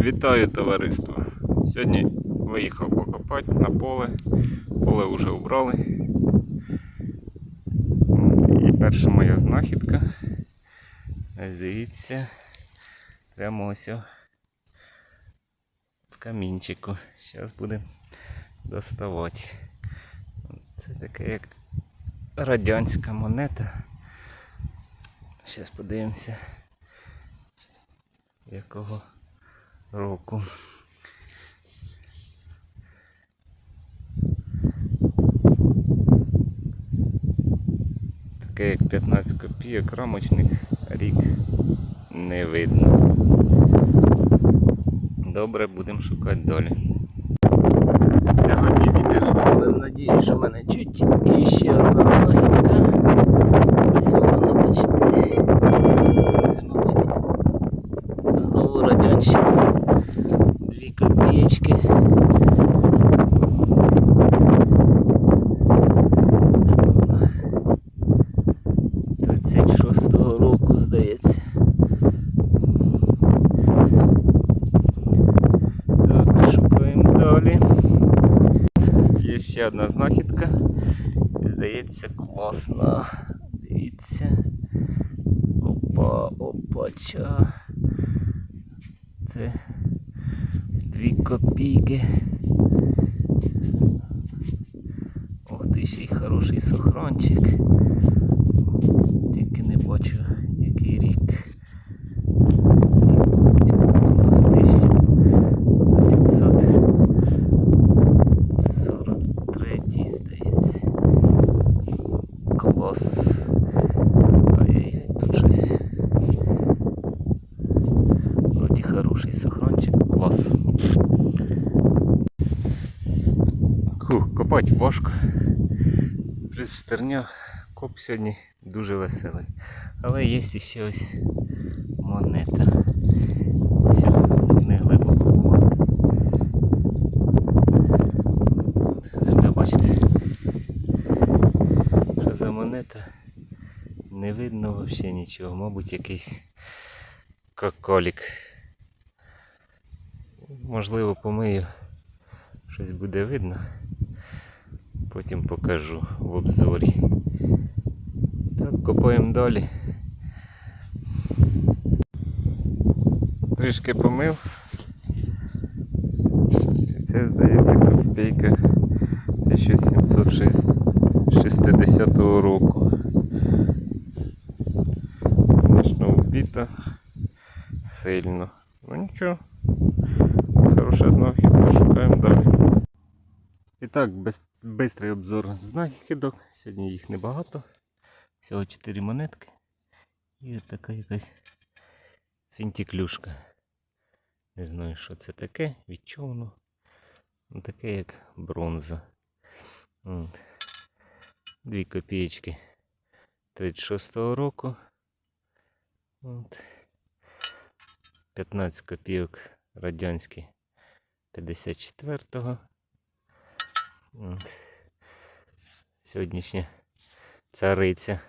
Вітаю товариство. Сьогодні виїхав покопати на поле. Поле вже убрали. І перша моя знахідка. Дивіться. Прямо ось в камінчику. Зараз будемо доставати. Це таке як радянська монета. Зараз подивимося якого року. Таке як 15 копійок, рамочник рік не видно. Добре, будемо шукати далі. Сьогодні відео. Маю надію, що мене чуть. І ще одна знахідка. Ось вона, бачите. Це, мабуть, знову радянщина. Дві копієчки. Тридцять шостого року, здається. Так, шукаємо далі. Є ще одна знахідка. Здається, класна. Дивіться. Опа, опача. Це дві копійки. Ох ти ще й хороший сохранчик. Тільки не бачу який рік. Рік, мабуть, у нас 1843 здається. Клас. Ай-яй-яй, тут щось. Вроді хороший сохранчик. Клас. Фух, копати важко. Плюс стерня. Коп сьогодні Дуже веселий. Але є ще ось монета. Не глибоко. Земля, бачите. Що за монета? Не видно взагалі нічого. Мабуть, якийсь коколік. Можливо, помию. Щось буде видно. Потім покажу в обзорі. Копаємо далі. Трішки помив. Це здається копійка 1760 року. Звісно, вбита сильно. Ну нічого. Хороша знахідка, шукаємо далі. І так, без, бистрий обзор знахідок. Сьогодні їх небагато. Всього 4 монетки. І от така якась фінтіклюшка. Не знаю, що це таке, від чого воно. Ну, таке як бронза. Дві копієчки 36-го року. От. 15 копійок радянські 54-го. От. Сьогоднішня цариця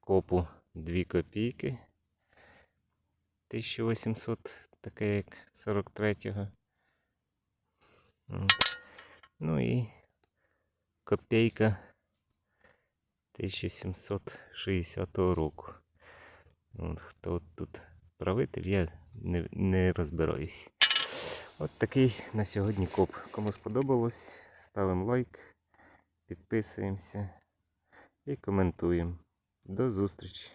копу 2 копійки. 1800, таке як 43-го. Ну і копійка 1760 року. От, хто тут правитель, я не, не розбираюсь. От такий на сьогодні коп. Кому сподобалось, ставимо лайк, підписуємося і коментуємо. До зустрічі!